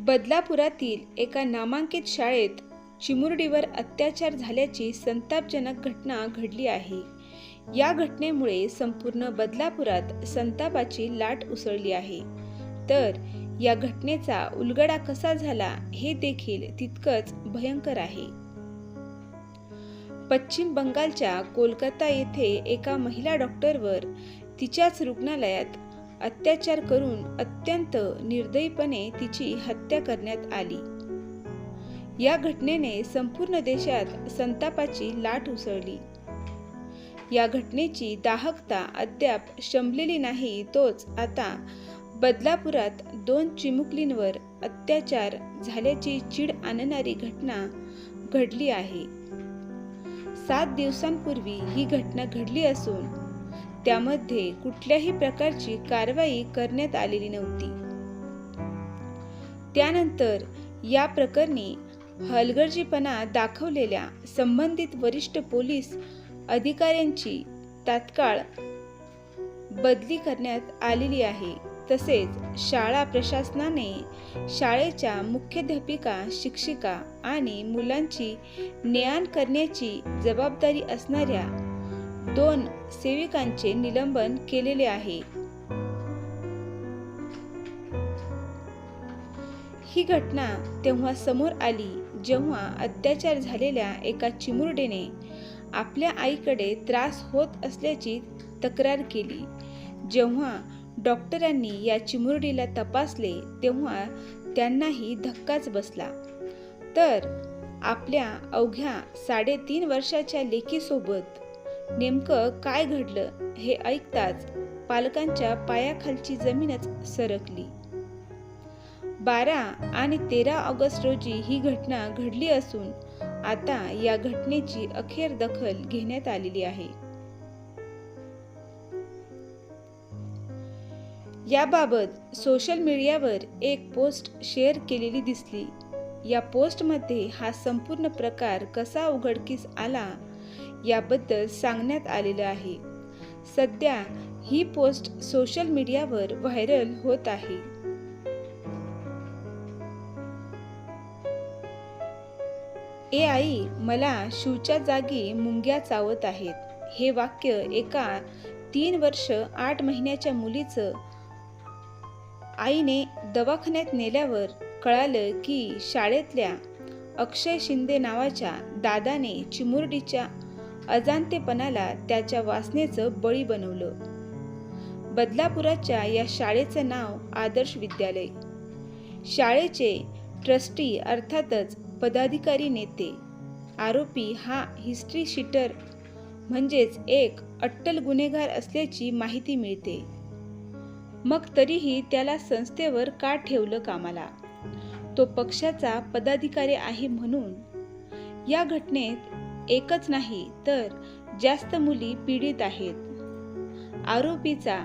बदलापुरातील एका नामांकित शाळेत चिमुरडीवर अत्याचार झाल्याची संतापजनक घटना घडली आहे. या घटनेमुळे संपूर्ण बदलापुरात संतापाची लाट उसळली आहे. तर या घटनेचा उलगडा कसा झाला हे देखील तितकंच भयंकर आहे. पश्चिम बंगालच्या कोलकाता येथे एका महिला डॉक्टरवर तिच्याच रुग्णालयात अत्याचार करून अत्यंत निर्दयीपणे तिची हत्या करण्यात आली. या घटनेने संपूर्ण देशात संतापाची लाट उसळली. या घटनेची दाहकता अद्याप शमलेली नाही तोच आता बदलापुरात दोन चिमुकलींवर अत्याचार झाल्याची चीड आणणारी घटना घडली आहे. सात दिवसांपूर्वी ही घटना घडली असून त्यामध्ये कुठल्याही प्रकारची कारवाई करण्यात आलेली नव्हती. त्यानंतर या प्रकरणी हलगर्जीपणा दाखवलेल्या संबंधित वरिष्ठ पोलीस अधिकाऱ्यांची तात्काळ बदली करण्यात आलेली आहे. तसेच शाळा प्रशासनाने शाळेच्या मुख्याध्यापिका शिक्षिका आणि मुलांची ने करण्याची जबाबदारी असणाऱ्या दोन सेविकांचे निलंबन केलेले आहे. ही घटना तेव्हा समोर आली जेव्हा अत्याचार झालेल्या एका चिमुरडीने आपल्या आईकडे त्रास होत असल्याची तक्रार केली. जेव्हा डॉक्टरांनी या चिमुरडीला तपासले तेव्हा त्यांनाही धक्काच बसला. तर आपल्या अवघ्या साडेतीन वर्षाच्या लेकीसोबत नेमकं काय घडलं हे ऐकताच पालकांच्या पायाखालची जमीनच सरकली. बारा आणि तेरा ऑगस्ट रोजी ही घटना घडली असून आता या घटनेची अखेर दखल घेण्यात आलेली आहे. याबाबत सोशल मीडियावर एक पोस्ट शेअर केलेली दिसली. या पोस्टमध्ये हा संपूर्ण प्रकार कसा उघडकीस आला याबद्दल सांगण्यात आलेलं आहे. सध्या ही पोस्ट सोशल मीडियावर व्हायरल होत आहे. ए आई मला शिवच्या जागी मुंग्या चावत आहेत. हे वाक्य एका तीन वर्ष आठ महिन्याच्या मुलीचं आईने दवाखान्यात नेल्यावर कळालं की शाळेतल्या अक्षय शिंदे नावाच्या दादाने चिमुरडीच्या अजाणतेपणाला त्याच्या वासनेचं बळी बनवलं. बदलापुराच्या या शाळेचं नाव आदर्श विद्यालय. शाळेचे ट्रस्टी अर्थातच पदाधिकारी नेते. आरोपी हा हिस्ट्री शीटर म्हणजेच एक अट्टल गुन्हेगार असल्याची माहिती मिळते. मग तरीही त्याला संस्थेवर का ठेवलं कामाला? तो पक्षाचा पदाधिकारी आहे म्हणून. या घटनेत एकच नाही तर जास्त मुली पीडित आहेत. आरोपीचा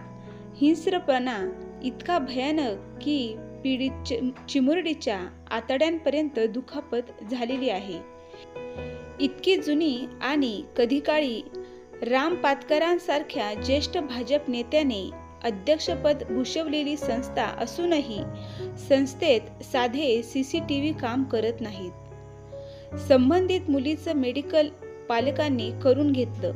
हिंस्रपणा इतका भयानक की पीडित चिमुरडीच्या आतड्यांपर्यंत दुखापत झालेली आहे. इतकी जुनी आणि कधी काळी राम पातकरांसारख्या ज्येष्ठ भाजप नेत्याने अध्यक्षपद भूषवलेली संस्था असूनही संस्थेत साधे सी सी टी व्ही काम करत नाहीत. संबंधित मुलीचं मेडिकल पालकांनी करून घेतलं.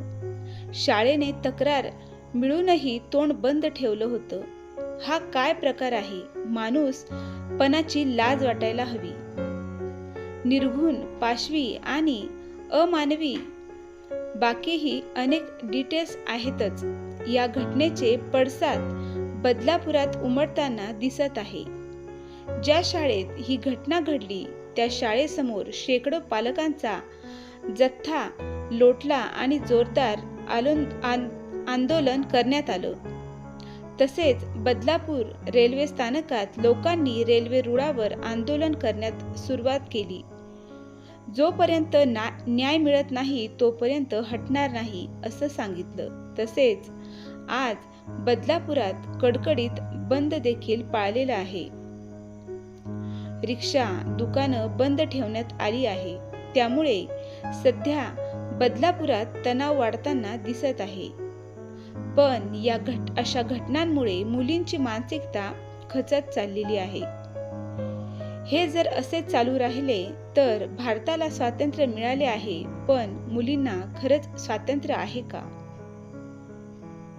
शाळेने तक्रार मिळूनही तोंड बंद ठेवलं होतं. हा काय प्रकार आहे? माणूस पणाची लाज वाटायला हवी. निर्घुण पाशवी आणि अमानवी बाकीही अनेक डिटेल्स आहेतच. या घटनेचे पडसाद बदलापुरात उमटताना दिसत आहे. ज्या शाळेत ही घटना घडली त्या शाळेसमोर शेकडो पालकांचा जथ्था लोटला आणि जोरदार आंदोलन करण्यात आलं. तसेच बदलापूर रेल्वे स्थानकात लोकांनी रेल्वे रुळावर आंदोलन करण्यात सुरुवात केली. जोपर्यंत ना न्याय मिळत नाही तोपर्यंत हटणार नाही असं सांगितलं. तसेच आज बदलापुरात कडकडीत बंद देखील पाळलेला आहे. रिक्षा दुकानं बंद ठेवण्यात आली आहे. त्यामुळे सध्या बदलापुरात तणाव वाढताना दिसत आहे. पण या घट अशा घटनांमुळे मुलींची मानसिकता खचत चाललेली आहे. हे जर असे चालू राहिले तर भारताला स्वातंत्र्य मिळाले आहे पण मुलींना खरंच स्वातंत्र्य आहे का?